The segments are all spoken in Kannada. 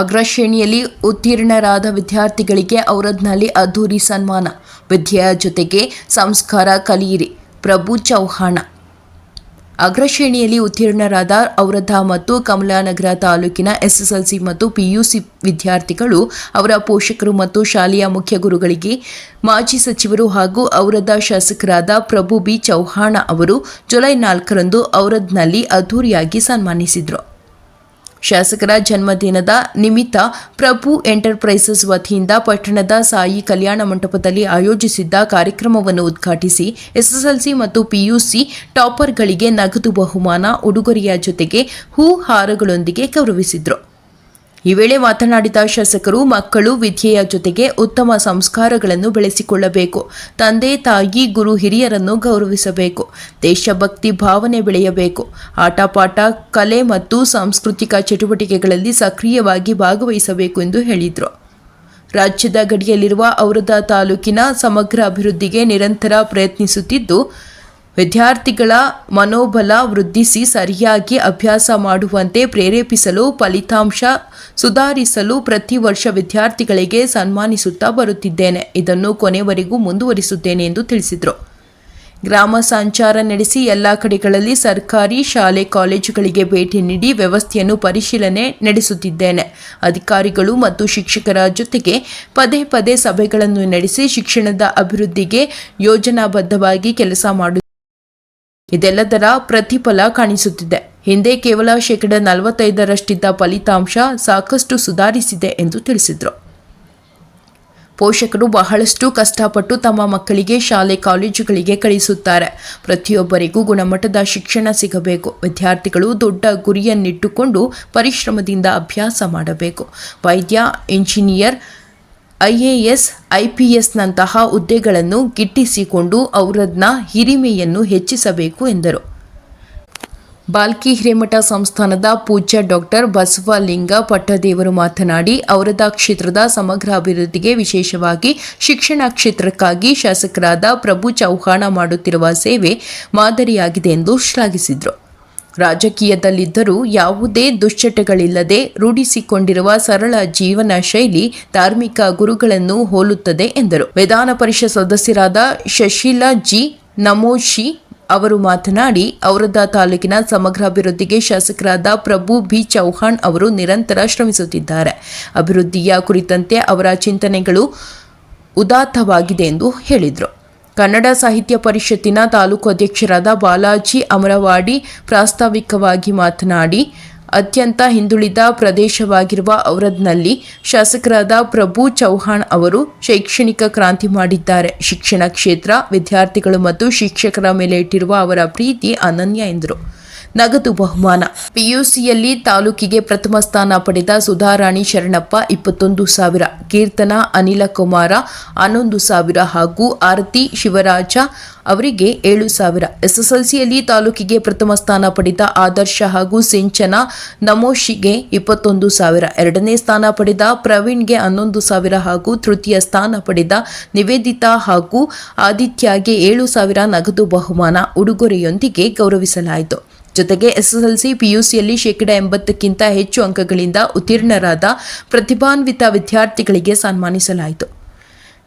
ಅಗ್ರಶ್ರೇಣಿಯಲ್ಲಿ ಉತ್ತೀರ್ಣರಾದ ವಿದ್ಯಾರ್ಥಿಗಳಿಗೆ ಔರದ್ನಲ್ಲಿ ಅದ್ಧೂರಿ ಸನ್ಮಾನ. ವಿದ್ಯೆಯ ಜೊತೆಗೆ ಸಂಸ್ಕಾರ ಕಲಿಯಿರಿ. ಪ್ರಭು ಚೌಹಾಣ. ಅಗ್ರಶ್ರೇಣಿಯಲ್ಲಿ ಉತ್ತೀರ್ಣರಾದ ಔರಧ ಮತ್ತು ಕಮಲಾನಗರ ತಾಲೂಕಿನ ಎಸ್ಎಸ್ಎಲ್ಸಿ ಮತ್ತು ಪಿಯುಸಿ ವಿದ್ಯಾರ್ಥಿಗಳು ಅವರ ಪೋಷಕರು ಮತ್ತು ಶಾಲೆಯ ಮುಖ್ಯ ಗುರುಗಳಿಗೆ ಮಾಜಿ ಸಚಿವರು ಹಾಗೂ ಔರಧ ಶಾಸಕರಾದ ಪ್ರಭು ಬಿ ಚೌಹಾಣ ಅವರು ಜುಲೈ ನಾಲ್ಕರಂದು ಔರದ್ನಲ್ಲಿ ಅದ್ದೂರಿಯಾಗಿ ಸನ್ಮಾನಿಸಿದರು. ಶಾಸಕರ ಜನ್ಮದಿನದ ನಿಮಿತ್ತ ಪ್ರಭು ಎಂಟರ್ಪ್ರೈಸಸ್ ವತಿಯಿಂದ ಪಟ್ಟಣದ ಸಾಯಿ ಕಲ್ಯಾಣ ಮಂಟಪದಲ್ಲಿ ಆಯೋಜಿಸಿದ್ದ ಕಾರ್ಯಕ್ರಮವನ್ನು ಉದ್ಘಾಟಿಸಿ ಎಸ್ಎಸ್ಎಲ್ಸಿ ಮತ್ತು ಪಿಯುಸಿ ಟಾಪರ್ಗಳಿಗೆ ನಗದು ಬಹುಮಾನ ಉಡುಗೊರೆಯ ಜೊತೆಗೆ ಹೂ ಹಾರಗಳೊಂದಿಗೆ ಗೌರವಿಸಿದರು. ಈ ವೇಳೆ ಮಾತನಾಡಿದ ಶಾಸಕರು, ಮಕ್ಕಳು ವಿದ್ಯೆಯ ಜೊತೆಗೆ ಉತ್ತಮ ಸಂಸ್ಕಾರಗಳನ್ನು ಬೆಳೆಸಿಕೊಳ್ಳಬೇಕು. ತಂದೆ, ತಾಯಿ, ಗುರು, ಹಿರಿಯರನ್ನು ಗೌರವಿಸಬೇಕು. ದೇಶಭಕ್ತಿ ಭಾವನೆ ಬೆಳೆಯಬೇಕು. ಆಟಪಾಠ, ಕಲೆ ಮತ್ತು ಸಾಂಸ್ಕೃತಿಕ ಚಟುವಟಿಕೆಗಳಲ್ಲಿ ಸಕ್ರಿಯವಾಗಿ ಭಾಗವಹಿಸಬೇಕು ಎಂದು ಹೇಳಿದರು. ರಾಜ್ಯದ ಗಡಿಯಲ್ಲಿರುವ ಔರದ ತಾಲೂಕಿನ ಸಮಗ್ರ ಅಭಿವೃದ್ಧಿಗೆ ನಿರಂತರ ಪ್ರಯತ್ನಿಸುತ್ತಿದ್ದು ವಿದ್ಯಾರ್ಥಿಗಳ ಮನೋಬಲ ವೃದ್ಧಿಸಿ ಸರಿಯಾಗಿ ಅಭ್ಯಾಸ ಮಾಡುವಂತೆ ಪ್ರೇರೇಪಿಸಲು, ಫಲಿತಾಂಶ ಸುಧಾರಿಸಲು ಪ್ರತಿ ವರ್ಷ ವಿದ್ಯಾರ್ಥಿಗಳಿಗೆ ಸನ್ಮಾನಿಸುತ್ತಾ ಬರುತ್ತಿದ್ದೇನೆ. ಇದನ್ನು ಕೊನೆವರೆಗೂ ಮುಂದುವರಿಸುತ್ತೇನೆ ಎಂದು ತಿಳಿಸಿದರು. ಗ್ರಾಮ ಸಂಚಾರ ನಡೆಸಿ ಎಲ್ಲ ಕಡೆಗಳಲ್ಲಿ ಸರ್ಕಾರಿ ಶಾಲೆ, ಕಾಲೇಜುಗಳಿಗೆ ಭೇಟಿ ನೀಡಿ ವ್ಯವಸ್ಥೆಯನ್ನು ಪರಿಶೀಲನೆ ನಡೆಸುತ್ತಿದ್ದೇನೆ. ಅಧಿಕಾರಿಗಳು ಮತ್ತು ಶಿಕ್ಷಕರ ಜೊತೆಗೆ ಪದೇ ಪದೇ ಸಭೆಗಳನ್ನು ನಡೆಸಿ ಶಿಕ್ಷಣದ ಅಭಿವೃದ್ಧಿಗೆ ಯೋಜನಾಬದ್ಧವಾಗಿ ಕೆಲಸ ಮಾಡು ಇದೆಲ್ಲದರ ಪ್ರತಿಫಲ ಕಾಣಿಸುತ್ತಿದೆ. ಹಿಂದೆ ಕೇವಲ ಶೇಕಡ ನಲವತ್ತೈದರಷ್ಟಿದ್ದ ಫಲಿತಾಂಶ ಸಾಕಷ್ಟು ಸುಧಾರಿಸಿದೆ ಎಂದು ತಿಳಿಸಿದರು. ಪೋಷಕರು ಬಹಳಷ್ಟು ಕಷ್ಟಪಟ್ಟು ತಮ್ಮ ಮಕ್ಕಳಿಗೆ ಶಾಲೆ ಕಾಲೇಜುಗಳಿಗೆ ಕಳಿಸುತ್ತಾರೆ. ಪ್ರತಿಯೊಬ್ಬರಿಗೂ ಗುಣಮಟ್ಟದ ಶಿಕ್ಷಣ ಸಿಗಬೇಕು. ವಿದ್ಯಾರ್ಥಿಗಳು ದೊಡ್ಡ ಗುರಿಯನ್ನಿಟ್ಟುಕೊಂಡು ಪರಿಶ್ರಮದಿಂದ ಅಭ್ಯಾಸ ಮಾಡಬೇಕು. ವೈದ್ಯ, ಇಂಜಿನಿಯರ್ ಐಎಎಸ್, ಐಪಿಎಸ್ನಂತಹ ಹುದ್ದೆಗಳನ್ನು ಗಿಟ್ಟಿಸಿಕೊಂಡು ಅವರದ್ನ ಹಿರಿಮೆಯನ್ನು ಹೆಚ್ಚಿಸಬೇಕು ಎಂದರು. ಬಾಲ್ಕಿ ಹಿರೇಮಠ ಸಂಸ್ಥಾನದ ಪೂಜ್ಯ ಡಾಕ್ಟರ್ ಬಸವಲಿಂಗ ಪಟ್ಟದೇವರು ಮಾತನಾಡಿ ಅವರದ ಕ್ಷೇತ್ರದ ಸಮಗ್ರ ಅಭಿವೃದ್ಧಿಗೆ ವಿಶೇಷವಾಗಿ ಶಿಕ್ಷಣ ಕ್ಷೇತ್ರಕ್ಕಾಗಿ ಶಾಸಕರಾದ ಪ್ರಭು ಚೌಹಾಣ ಮಾಡುತ್ತಿರುವ ಸೇವೆ ಮಾದರಿಯಾಗಿದೆ ಎಂದು ಶ್ಲಾಘಿಸಿದರು. ರಾಜಕೀಯದಲ್ಲಿದ್ದರೂ ಯಾವುದೇ ದುಶ್ಚಟಗಳಿಲ್ಲದೆ ರೂಢಿಸಿಕೊಂಡಿರುವ ಸರಳ ಜೀವನ ಶೈಲಿ ಧಾರ್ಮಿಕ ಗುರುಗಳನ್ನು ಹೋಲುತ್ತದೆ ಎಂದರು. ವಿಧಾನ ಪರಿಷತ್ ಸದಸ್ಯರಾದ ಶಶಿಲಾ ಜಿ ನಮೋಶಿ ಅವರು ಮಾತನಾಡಿ ಔರದ ತಾಲೂಕಿನ ಸಮಗ್ರ ಅಭಿವೃದ್ಧಿಗೆ ಶಾಸಕರಾದ ಪ್ರಭು ಬಿ ಚೌಹಾಣ್ ಅವರು ನಿರಂತರ ಶ್ರಮಿಸುತ್ತಿದ್ದಾರೆ. ಅಭಿವೃದ್ಧಿಯ ಕುರಿತಂತೆ ಅವರ ಚಿಂತನೆಗಳು ಉದಾತ್ತವಾಗಿದೆ ಎಂದು ಹೇಳಿದರು. ಕನ್ನಡ ಸಾಹಿತ್ಯ ಪರಿಷತ್ತಿನ ತಾಲೂಕು ಅಧ್ಯಕ್ಷರಾದ ಬಾಲಾಜಿ ಅಮರವಾಡಿ ಪ್ರಾಸ್ತಾವಿಕವಾಗಿ ಮಾತನಾಡಿ, ಅತ್ಯಂತ ಹಿಂದುಳಿದ ಪ್ರದೇಶವಾಗಿರುವ ಔರದ್ನಲ್ಲಿ ಶಾಸಕರಾದ ಪ್ರಭು ಚೌಹಾಣ್ ಅವರು ಶೈಕ್ಷಣಿಕ ಕ್ರಾಂತಿ ಮಾಡಿದ್ದಾರೆ. ಶಿಕ್ಷಣ ಕ್ಷೇತ್ರ ವಿದ್ಯಾರ್ಥಿಗಳು ಮತ್ತು ಶಿಕ್ಷಕರ ಮೇಲೆ ಇಟ್ಟಿರುವ ಅವರ ಪ್ರೀತಿ ಅನನ್ಯ ಎಂದರು. ನಗದು ಬಹುಮಾನ. ಪಿಯುಸಿಯಲ್ಲಿ ತಾಲೂಕಿಗೆ ಪ್ರಥಮ ಸ್ಥಾನ ಪಡೆದ ಸುಧಾರಾಣಿ ಶರಣಪ್ಪ ಇಪ್ಪತ್ತೊಂದು ಸಾವಿರ, ಕೀರ್ತನ ಅನಿಲ ಕುಮಾರ ಹನ್ನೊಂದು ಸಾವಿರ ಹಾಗೂ ಆರತಿ ಶಿವರಾಜ ಅವರಿಗೆ ಏಳು ಸಾವಿರ. ಎಸ್ಎಸ್ಎಲ್ಸಿಯಲ್ಲಿ ತಾಲೂಕಿಗೆ ಪ್ರಥಮ ಸ್ಥಾನ ಪಡೆದ ಆದರ್ಶ ಹಾಗೂ ಸಿಂಚನ ನಮೋಶಿಗೆ ಇಪ್ಪತ್ತೊಂದು ಸಾವಿರ. ಎರಡನೇ ಸ್ಥಾನ ಪಡೆದ ಪ್ರವೀಣ್ಗೆ ಹನ್ನೊಂದು ಸಾವಿರ ಹಾಗೂ ತೃತೀಯ ಸ್ಥಾನ ಪಡೆದ ನಿವೇದಿತಾ ಹಾಗೂ ಆದಿತ್ಯಗೆ ಏಳು ಸಾವಿರ ನಗದು ಬಹುಮಾನ ಉಡುಗೊರೆಯೊಂದಿಗೆ ಗೌರವಿಸಲಾಯಿತು. ಜೊತೆಗೆ ಎಸ್ಎಸ್ಎಲ್ಸಿ, ಪಿಯುಸಿಯಲ್ಲಿ ಶೇಕಡ ಎಂಬತ್ತಕ್ಕಿಂತ ಹೆಚ್ಚು ಅಂಕಗಳಿಂದ ಉತ್ತೀರ್ಣರಾದ ಪ್ರತಿಭಾನ್ವಿತ ವಿದ್ಯಾರ್ಥಿಗಳಿಗೆ ಸನ್ಮಾನಿಸಲಾಯಿತು.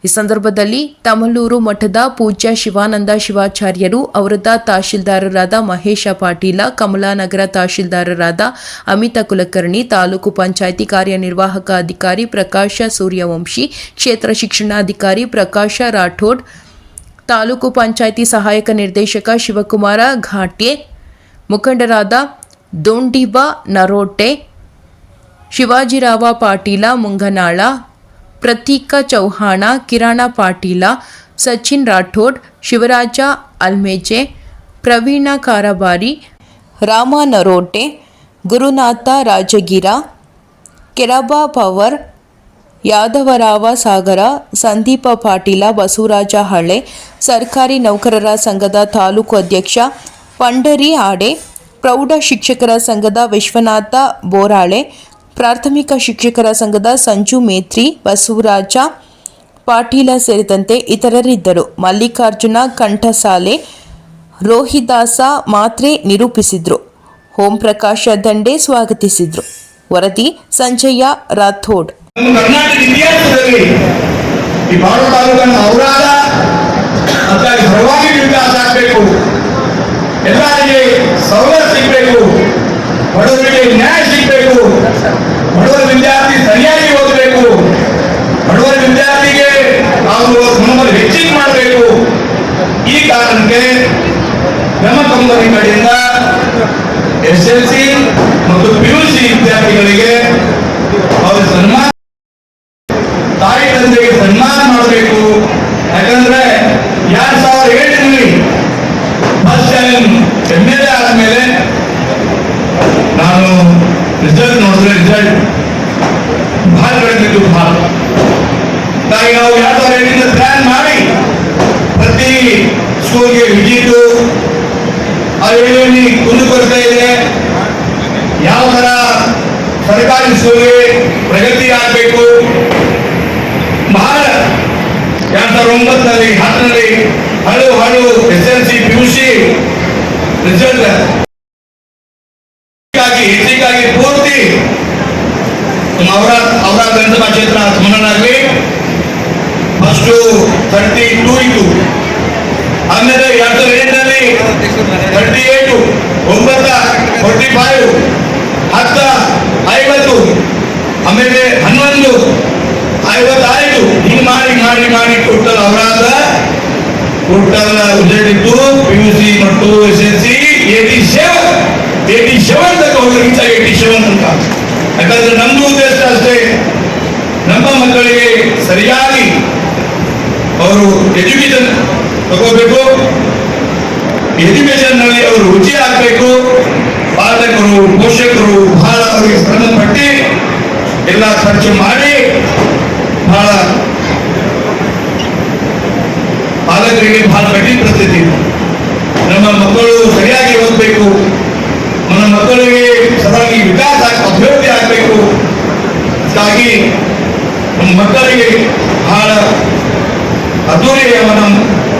ಈ ಸಂದರ್ಭದಲ್ಲಿ ತಮಲೂರು ಮಠದ ಪೂಜ್ಯ ಶಿವಾನಂದ ಶಿವಾಚಾರ್ಯರು, ಅವರದ ತಹಶೀಲ್ದಾರರಾದ ಮಹೇಶ ಪಾಟೀಲ, ಕಮಲಾನಗರ ತಹಶೀಲ್ದಾರರಾದ ಅಮಿತ ಕುಲಕರ್ಣಿ, ತಾಲೂಕು ಪಂಚಾಯಿತಿ ಕಾರ್ಯನಿರ್ವಾಹಕ ಅಧಿಕಾರಿ ಪ್ರಕಾಶ ಸೂರ್ಯವಂಶಿ, ಕ್ಷೇತ್ರ ಶಿಕ್ಷಣಾಧಿಕಾರಿ ಪ್ರಕಾಶ ರಾಠೋಡ್, ತಾಲೂಕು ಪಂಚಾಯಿತಿ ಸಹಾಯಕ ನಿರ್ದೇಶಕ ಶಿವಕುಮಾರ ಘಾಟ್ಯೆ ಮುಖಂಡರಾದ ದೋಂಡಿಬಾ ನರೋಟೆ ಶಿವಾಜಿರಾವ ಪಾಟೀಲ ಮುಂಗನಾಳ, ಪ್ರತೀಕ ಚೌಹಾಣ, ಕಿರಾಣ ಪಾಟೀಲ, ಸಚಿನ್ ರಾಠೋಡ್, ಶಿವರಾಜ ಅಲ್ಮೇಜೆ, ಪ್ರವೀಣ ಕಾರಬಾರಿ, ರಾಮ ನರೋಟೆ, ಗುರುನಾಥ ರಾಜಗಿರ, ಕೆರಬಾ ಪವರ್ ಯಾದವರಾವ ಸಾಗರ, ಸಂದೀಪ ಪಾಟೀಲ, ಬಸವರಾಜ ಹಳೆ, ಸರ್ಕಾರಿ ನೌಕರರ ಸಂಘದ ತಾಲೂಕು ಅಧ್ಯಕ್ಷ ಪಂಡರಿ ಆಡೆ, ಪ್ರೌಢ ಶಿಕ್ಷಕರ ಸಂಘದ ವಿಶ್ವನಾಥ ಬೋರಾಳೆ, ಪ್ರಾಥಮಿಕ ಶಿಕ್ಷಕರ ಸಂಘದ ಸಂಜು ಮೇತ್ರಿ, ಬಸವರಾಜ ಪಾಟೀಲ ಸೇರಿದಂತೆ ಇತರರಿದ್ದರು. ಮಲ್ಲಿಕಾರ್ಜುನ ಕಂಠಸಾಲೆ, ರೋಹಿದಾಸ ಮಾತ್ರೆ ನಿರೂಪಿಸಿದ್ರು. ಓಂ ಪ್ರಕಾಶ ದಂಡೆ ಸ್ವಾಗತಿಸಿದ್ರು. ವರದಿ ಸಂಜಯ ರಾಥೋಡ್. ಕರ್ನಾಟಕ ಎಲ್ಲರಿಗೆ ಸವಲತ್ತು ಸಿಗಬೇಕು ಸರ್ಕಾರಿ ಸ್ಕೂಲ್ಗೆ ಪ್ರಗತಿ ಆಗಬೇಕು. ಬಹಳ ಎರಡ್ ಸಾವಿರದ ಒಂಬತ್ತರಲ್ಲಿ, ಹತ್ತರಲ್ಲಿ ಹಳು ಹಳು S L C P U C result ಹೆಚ್ಚಿಗಾಗಿ ಪೂರ್ತಿ ಅವರ ಅವರ ವಿಧಾನಸಭಾ ಕ್ಷೇತ್ರ ಸ್ಮರಣಾಗಲಿ ಫಸ್ಟು ತರ್ಟಿ ಟೂ ಇತ್ತು. ಆಮೇಲೆ ಎರಡ್ ಸಾವಿರದ ಎಂಟರಲ್ಲಿ ತರ್ಟಿ ಏಟು ಒಂಬತ್ತ ಫೋರ್ಟಿ ಫೈವ್ ಹತ್ತ ಐವತ್ತು ಆಮೇಲೆ ಹನ್ನೊಂದು. ಐವತ್ತಾಯ್ತು ಹಿಂಗ್ ಮಾಡಿ ಮಾಡಿ ಮಾಡಿ total ಅವರಾದ. Total result P U C ಮತ್ತು S S C eighty seven eighty seven ತನಕ ರೀಚ್ ಏಟಿ ಸೆವೆನ್ ಅಂತ ಯಾಕಂದ್ರೆ ನಮ್ದು ಉದ್ದೇಶ ಅಷ್ಟೇ. ನಮ್ಮ ಮಕ್ಕಳಿಗೆ ಸರಿಯಾಗಿ ಅವರು ಎಜುಕೇಶನ್ ತಗೋಬೇಕು. ಎಜುಕೇಶನ್ನಲ್ಲಿ ಅವರು ರುಚಿ ಆಗ್ಬೇಕು. ಎಲ್ಲ ಖರ್ಚು ಮಾಡಿ ಬಹಳ ಪಾಲಕರಿಗೆ ಬಹಳ ಕಠಿಣ ಪರಿಸ್ಥಿತಿ. ನಮ್ಮ ಮಕ್ಕಳು ಸರಿಯಾಗಿ ಓದಬೇಕು. ನಮ್ಮ ಮಕ್ಕಳಿಗೆ ಸರಿಯಾಗಿ ವಿಕಾಸ, ಅಭಿವೃದ್ಧಿ ಆಗಬೇಕು. ಹಾಗಾಗಿ ನಮ್ಮ ಮಕ್ಕಳಿಗೆ ಬಹಳ ಅದ್ದೂರಿ ಅವನ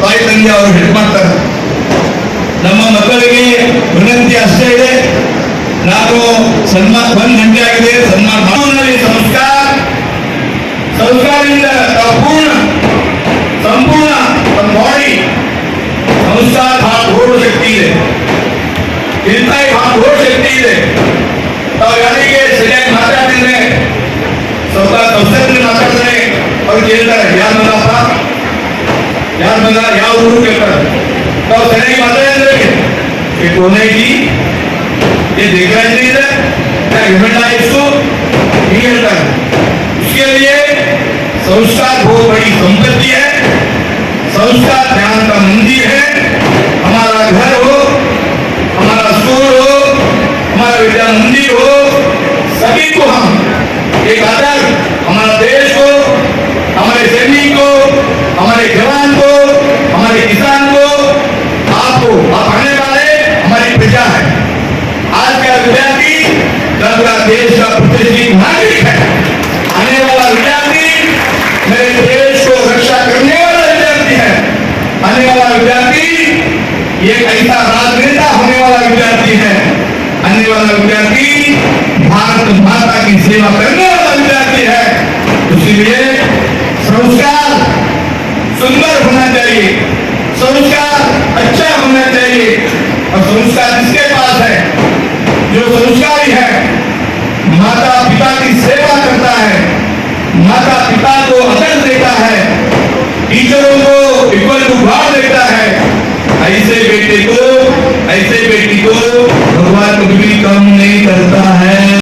ತಾಯಿ, ತಂದೆ ಅವರು ಹೆಲ್ಪ್ ಮಾಡ್ತಾರೆ. ನಮ್ಮ ಮಕ್ಕಳಿಗೆ ವಿನಂತಿ ಅಷ್ಟೇ ಇದೆ. ನಾನು ಸನ್ಮಾನ ಒಂದು ಗಂಟೆ ಆಗಿದೆ ಸನ್ಮಾನ ಮಾಡುವಲ್ಲಿ ಸಂಸ್ಕಾರ ಸಂಸ್ಕಾರದಿಂದ ಸಂಪೂರ್ಣ ಸಂಪೂರ್ಣ ನಮ್ಮ ಬಾಡಿ ಸಂಸ್ಕಾರ ಬಹಳ ದೊಡ್ಡ ಶಕ್ತಿ ಇದೆ ಇಂತಾಯಿ ಬಹಳ ದೊಡ್ಡ ಶಕ್ತಿ ಇದೆ ನಾವು ಯಾರಿಗೆ ಸರಿಯಾಗಿ ಮಾತಾಡಿದ್ರೆ ಸ್ವಲ್ಪ ಸಂಸ್ಥೆ ಮಾತಾಡಿದ್ರೆ ಅವ್ರು ಕೇಳ್ತಾರೆ ಯಾರ ಮಗಪ್ಪ ಯಾರ ಮಗ ಯಾವ ಊರು ಕೇಳ್ತಾರೆ ನಾವು ಸರಿಯಾಗಿ ಮಾತಾಡಿದ್ರೆ ये देख रहे हैं है क्या घबरा इसको? नहीं घबरा इसके लिए संस्था बहुत बड़ी संपत्ति है। संस्था ध्यान का विद्यार्थी है। आने वाला विद्यार्थी भारत माता की सेवा करने वाला विद्यार्थी है। इसलिए संस्कार सुंदर होना चाहिए। संस्कार अच्छा होना चाहिए। और संस्कार जिसके पास है? जो संस्कारी है माता पिता की सेवा करता है। माता पिता को अदर देता है। टीचरों को इक्वल टू भाव देता है। ऐसे बेटे को तो ऐसे बेटी को भगवान भी कम नहीं करता है।